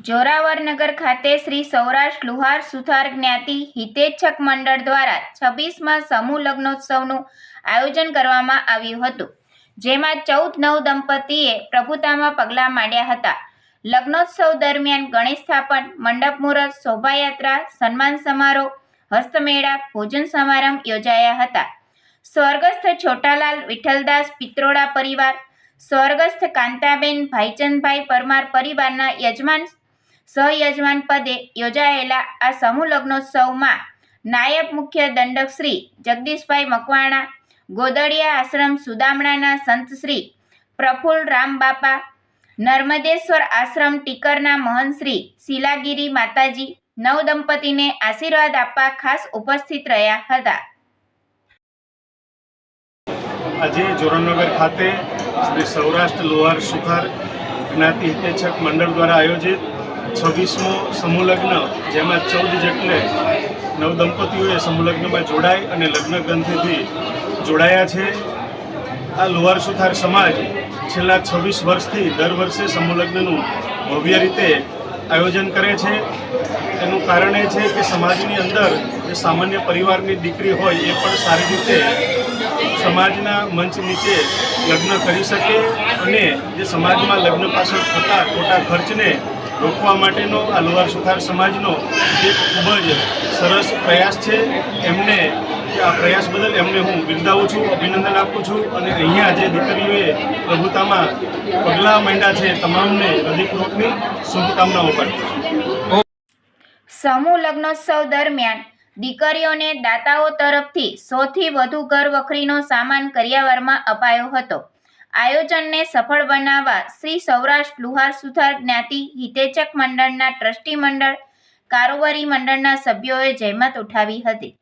જોરાવરનગર ખાતે શ્રી સૌરાષ્ટ્ર લુહાર સુથાર જ્ઞાતિ હિતેચ્છક મંડળ દ્વારા છવ્વીસમાં સમૂહ લગ્નોત્સવનું આયોજન કરવામાં આવ્યું હતું, જેમાં ચૌદ નવ દંપતીએ પ્રભુતામાં પગલાં માંડ્યા હતા. લગ્નોત્સવ દરમિયાન ગણેશ સ્થાપન મંડપ મુહૂર્ત, શોભાયાત્રા, સન્માન સમારોહ, હસ્તમેળા, ભોજન સમારંભ યોજાયા હતા. સ્વર્ગસ્થ છોટાલાલ વિઠ્ઠલદાસ પિત્રોડા પરિવાર, સ્વર્ગસ્થ કાંતાબેન ભાઈચંદભાઈ પરમાર પરિવારના યજમાન સહયજમાન પદે યોજાયેલા આ સમૂહ લગ્નોત્સવમાં નાયબ મુખ્ય દંડક શ્રી જગદીશભાઈ મકવાણા, ગોદડિયા આશ્રમ સુદામણાના સંત શ્રી પ્રફુલ રામબાપા, નર્મદેશ્વર આશ્રમ ટીકરના મહંત શ્રી શીલાગીરી માતાજી નવ દંપતીને આશીર્વાદ આપવા ખાસ ઉપસ્થિત રહ્યા હતા. આજે જોરાનગર ખાતે શ્રી સૌરાષ્ટ્ર લોહાર સુથાર જ્ઞાતિ હિતેચ્છક મંડળ દ્વારા આયોજિત છવ્વીસમો સમૂહ લગ્ન જેમાં ચૌદ જેટલે નવ દંપતીઓએ સમૂહ લગ્નમાં જોડાઈ અને લગ્ન ગ્રંથિથી જોડાયા છે. આ લુહાર સુથાર સમાજ છેલ્લા છવ્વીસ વર્ષથી દર વર્ષે સમૂહ લગ્નનું ભવ્ય રીતે આયોજન કરે છે. એનું કારણ એ છે કે સમાજની અંદર જે સામાન્ય પરિવારની દીકરી હોય એ પણ સારી રીતે સમાજના મંચ નીચે લગ્ન કરી શકે અને જે સમાજમાં લગ્ન પાછળ થતા ખોટા ખર્ચને રોકવા માટેનો આ લોહાર સુથાર સમાજનો એક ખૂબ જ સરસ પ્રયાસ છે, એમને આ પ્રયાસ બદલ એમને હું બિરદાવું છું, અભિનંદન આપું છું અને અહીંયા જે દીકરીઓએ પ્રભુતામાં પગલાં માંડ્યા છે, તમામને હૃદયપૂર્વકની શુભકામનાઓ પાઠવું સમૂહ લગ્નોત્સવ દરમિયાન દીકરીઓને દાતાઓ તરફથી સૌથી વધુ ઘર વખરીનો સામાન કરિયાવરમાં અપાયો હતો. આયોજનને સફળ બનાવવા શ્રી સૌરાષ્ટ્ર લુહાર સુથાર જ્ઞાતિ હિતેચક મંડળના ટ્રસ્ટી મંડળ, કારોબારી મંડળના સભ્યોએ જહેમત ઉઠાવી હતી.